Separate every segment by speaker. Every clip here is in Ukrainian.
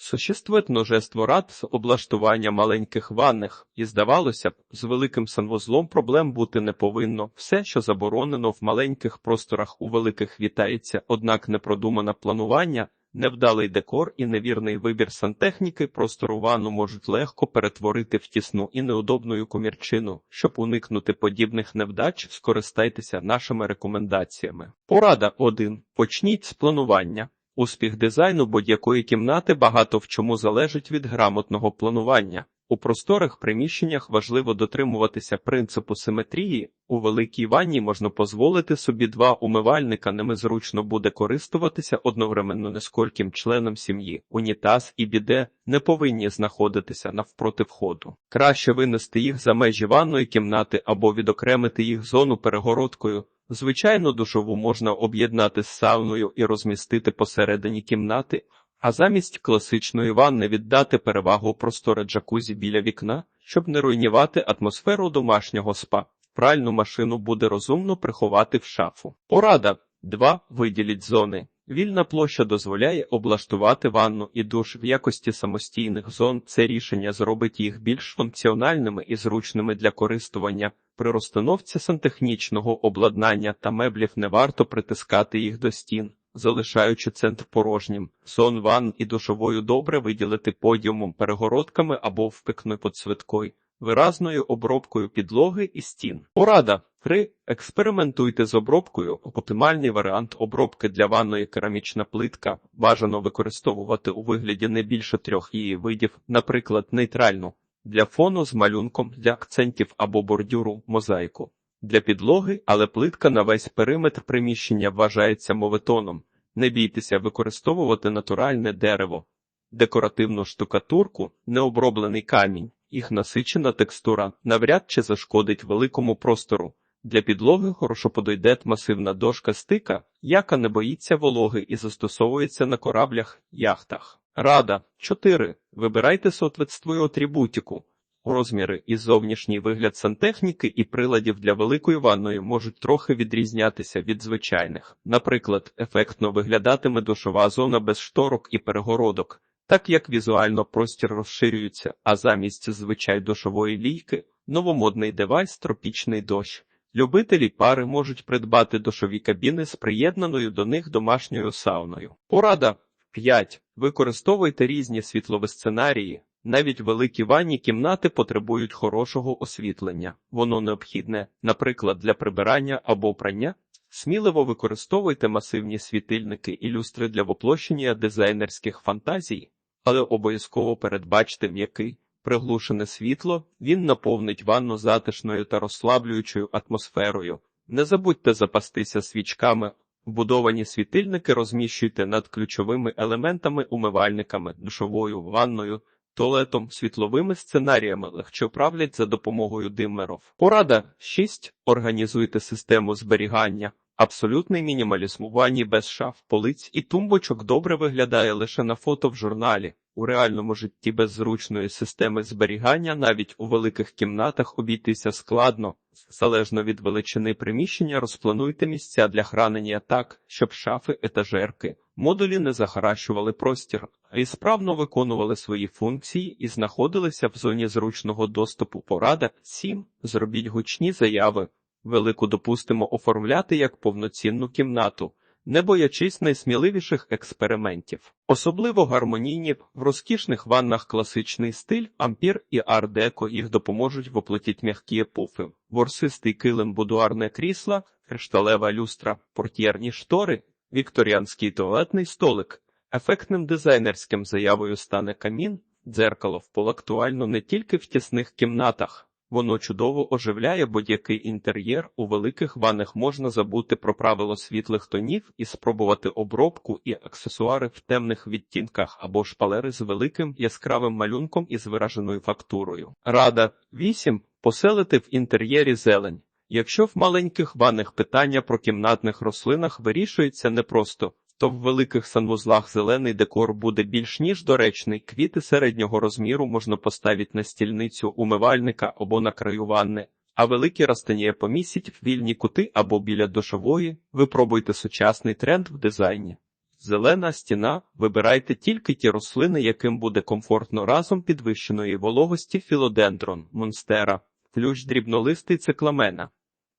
Speaker 1: Существует множество рад з облаштування маленьких ванних, і здавалося б, з великим санвузлом проблем бути не повинно. Все, що заборонено в маленьких просторах у великих вітається, однак непродумане планування, невдалий декор і невірний вибір сантехніки простору ванну можуть легко перетворити в тісну і неудобну комірчину. Щоб уникнути подібних невдач, скористайтеся нашими рекомендаціями. Порада 1. Почніть з планування. Успіх дизайну будь-якої кімнати багато в чому залежить від грамотного планування. У просторих приміщеннях важливо дотримуватися принципу симетрії. У великій ванні можна дозволити собі два умивальника, ними зручно буде користуватися одновременно нескольким членам сім'ї. Унітаз і біде не повинні знаходитися навпроти входу. Краще винести їх за межі ванної кімнати або відокремити їх зону перегородкою. Звичайно, душову можна об'єднати з сауною і розмістити посередині кімнати, а замість класичної ванни віддати перевагу просторе джакузі біля вікна, щоб не руйнівати атмосферу домашнього спа. Пральну машину буде розумно приховати в шафу. Порада 2. Виділіть зони. Вільна площа дозволяє облаштувати ванну і душ в якості самостійних зон. Це рішення зробить їх більш функціональними і зручними для користування. При розстановці сантехнічного обладнання та меблів не варто притискати їх до стін, залишаючи центр порожнім. Сон ванн і душовою добре виділити подіумом, перегородками або впикною подсвиткою, виразною обробкою підлоги і стін. Порада 3. Експериментуйте з обробкою. Оптимальний варіант обробки для ванної керамічна плитка бажано використовувати у вигляді не більше трьох її видів, наприклад, нейтральну для фону з малюнком, для акцентів або бордюру, мозаїку. Для підлоги, але плитка на весь периметр приміщення вважається моветоном. Не бійтеся використовувати натуральне дерево, декоративну штукатурку, необроблений камінь, їх насичена текстура навряд чи зашкодить великому простору. Для підлоги хорошо подойде масивна дошка стика, яка не боїться вологи і застосовується на кораблях, яхтах. Рада 4. Вибирайте соответствую атрибутику. Розміри і зовнішній вигляд сантехніки і приладів для великої ванної можуть трохи відрізнятися від звичайних. Наприклад, ефектно виглядатиме душова зона без шторок і перегородок, так як візуально простір розширюється, а замість звичай душової лійки новомодний девайс тропічний дощ. Любителі пари можуть придбати душові кабіни з приєднаною до них домашньою сауною. Порада 5. Використовуйте різні світлові сценарії. Навіть великі ванні кімнати потребують хорошого освітлення. Воно необхідне, наприклад, для прибирання або прання. Сміливо використовуйте масивні світильники і люстри для воплощення дизайнерських фантазій, але обов'язково передбачте м'який, приглушене світло, він наповнить ванну затишною та розслаблюючою атмосферою. Не забудьте запастися свічками. Вбудовані світильники розміщуйте над ключовими елементами умивальниками, душовою ванною, туалетом, світловими сценаріями, легче управлять за допомогою димеров. Порада 6. Організуйте систему зберігання. Абсолютний мінімалізм у ванні без шаф, полиць і тумбочок добре виглядає лише на фото в журналі. У реальному житті без зручної системи зберігання навіть у великих кімнатах обійтися складно. Залежно від величини приміщення, розплануйте місця для хранення так, щоб шафи, етажерки, модулі не захаращували простір, а й справно виконували свої функції і знаходилися в зоні зручного доступу. Порада 7. Зробіть гучні заяви. Велику допустимо оформляти як повноцінну кімнату не боячись найсміливіших експериментів. Особливо гармонійні в розкішних ваннах класичний стиль, ампір і ар-деко їх допоможуть воплотіть м'які пуфи, ворсистий килим будуарне крісла, кришталева люстра, портьєрні штори, вікторіанський туалетний столик. Ефектним дизайнерським заявою стане камін, дзеркало впол актуально не тільки в тісних кімнатах. Воно чудово оживляє будь-який інтер'єр. У великих ваннах можна забути про правило світлих тонів і спробувати обробку і аксесуари в темних відтінках або шпалери з великим яскравим малюнком і з вираженою фактурою. Рада 8. Поселити в інтер'єрі зелень. Якщо в маленьких ванних питання про кімнатних рослинах вирішується непросто, то в великих санвузлах зелений декор буде більш ніж доречний. Квіти середнього розміру можна поставити на стільницю умивальника або на краю ванни, а великі растення помісіть в вільні кути або біля душової. Випробуйте сучасний тренд в дизайні. Зелена стіна. Вибирайте тільки ті рослини, яким буде комфортно разом підвищеної вологості філодендрон, монстера, плющ дрібнолистий цикламена.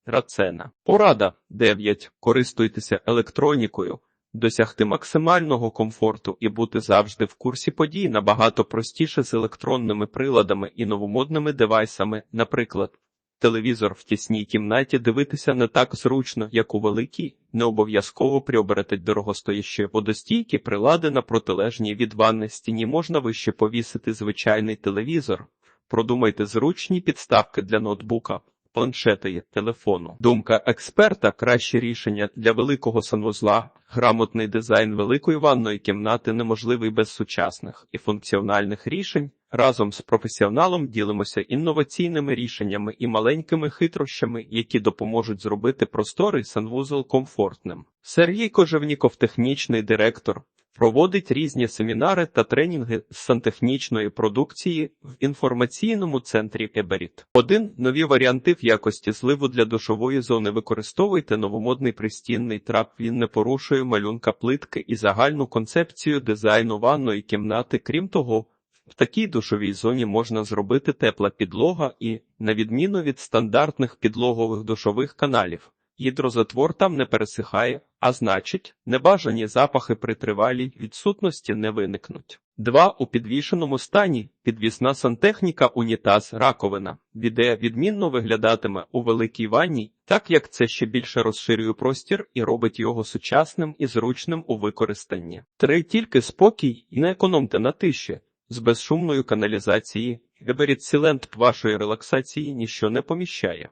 Speaker 1: Рацена. Порада 9. Користуйтеся електронікою. Досягти максимального комфорту і бути завжди в курсі подій набагато простіше з електронними приладами і новомодними девайсами, наприклад. Телевізор в тісній кімнаті дивитися не так зручно, як у великій, не обов'язково приобрати дорогостоящі водостійкі прилади на протилежній від ванни стіні можна вище повісити звичайний телевізор. Продумайте зручні підставки для ноутбука, планшета і телефону. Думка експерта краще рішення для великого санвузла. Грамотний дизайн великої ванної кімнати неможливий без сучасних і функціональних рішень. Разом з професіоналом ділимося інноваційними рішеннями і маленькими хитрощами, які допоможуть зробити просторий санвузол комфортним. Сергій Кожевніков, технічний директор, проводить різні семінари та тренінги з сантехнічної продукції в інформаційному центрі Еберіт. Один нові варіанти в якості зливу для душової зони використовуйте новомодний пристінний трап. Він не порушує малюнка плитки і загальну концепцію дизайну ванної кімнати. Крім того, в такій душовій зоні можна зробити тепла підлога і, на відміну від стандартних підлогових душових каналів, гідрозатвор там не пересихає, а значить, небажані запахи при тривалій відсутності не виникнуть. 2. У підвішеному стані підвісна сантехніка унітаз раковина. Відео відмінно виглядатиме у великій ванні, так як це ще більше розширює простір і робить його сучасним і зручним у використанні. 3. Тільки спокій і не економте на тиші. З безшумною каналізації Габарит Сілент вашої релаксації ніщо не поміщає.